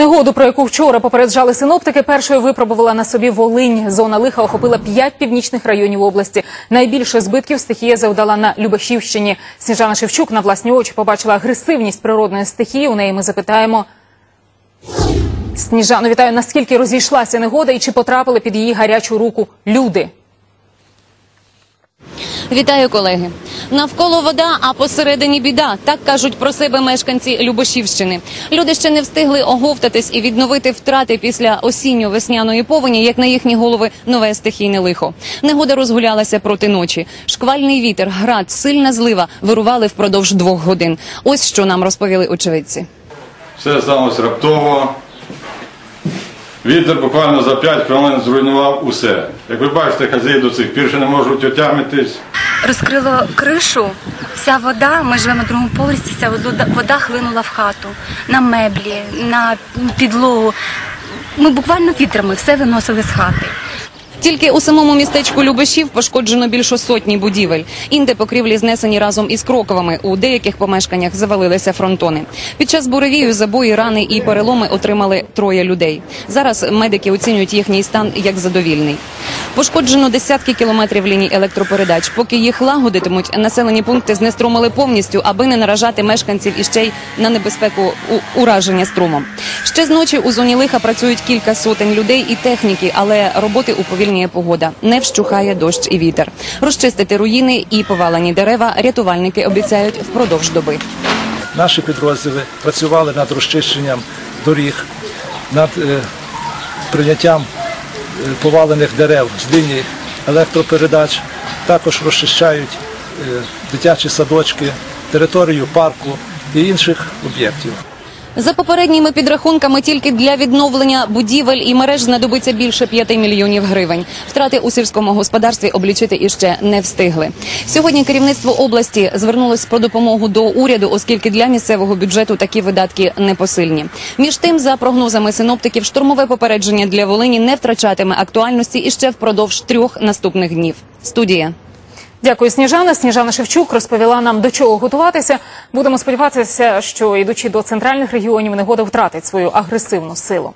Негоду, про яку вчора попереджали синоптики, першою випробувала на собі Волинь. Зона лиха охопила п'ять північних районів області. Найбільше збитків стихія завдала на Любешівщині. Сніжана Шевчук на власні очі побачила агресивність природної стихії. У неї ми запитаємо. Сніжану, вітаю. Наскільки розійшлася негода і чи потрапили під її гарячу руку люди? Вітаю, колеги. Навколо вода, а посередині біда. Так кажуть про себе мешканці Любошівщини. Люди ще не встигли оговтатись і відновити втрати після осінньо-весняної повені, як на їхні голови нове стихійне лихо. Негода розгулялася проти ночі. Шквальний вітер, град, сильна злива вирували впродовж двох годин. Ось що нам розповіли очевидці. Все сталося раптово. Вітер буквально за 5 хвилин зруйнував усе. Як ви бачите, хазяї до цих пір не можуть отямитись. розкрило кришу, вся вода, ми живемо на другому поверсі, вся вода хлинула в хату, на меблі, на підлогу. Ми буквально вітрами все виносили з хати. Тільки у самому містечку Любешів пошкоджено більше сотні будівель. Інде покрівлі знесені разом із кроковими. У деяких помешканнях завалилися фронтони. Під час буревію забої, рани і переломи отримали троє людей. Зараз медики оцінюють їхній стан як задовільний. Пошкоджено десятки кілометрів ліній електропередач. Поки їх лагодитимуть, населені пункти знеструмили повністю, аби не наражати мешканців іще й на небезпеку ураження струмом. Ще з ночі у зоні лиха працюють кілька сотень людей і техніки, але роботи уповільнює погода. Не вщухає дощ і вітер. Розчистити руїни і повалені дерева рятувальники обіцяють впродовж доби. Наші підрозділи працювали над розчищенням доріг, над е, прийняттям е, повалених дерев з ліній електропередач. Також розчищають е, дитячі садочки, територію парку і інших об'єктів. За попередніми підрахунками, тільки для відновлення будівель і мереж знадобиться більше 5 мільйонів гривень. Втрати у сільському господарстві облічити іще не встигли. Сьогодні керівництво області звернулось про допомогу до уряду, оскільки для місцевого бюджету такі видатки непосильні. Між тим, за прогнозами синоптиків, штурмове попередження для Волині не втрачатиме актуальності іще впродовж трьох наступних днів. Студія. Дякую, Сніжана. Сніжана Шевчук розповіла нам до чого готуватися. Будемо сподіватися, що ідучи до центральних регіонів, негода втратить свою агресивну силу.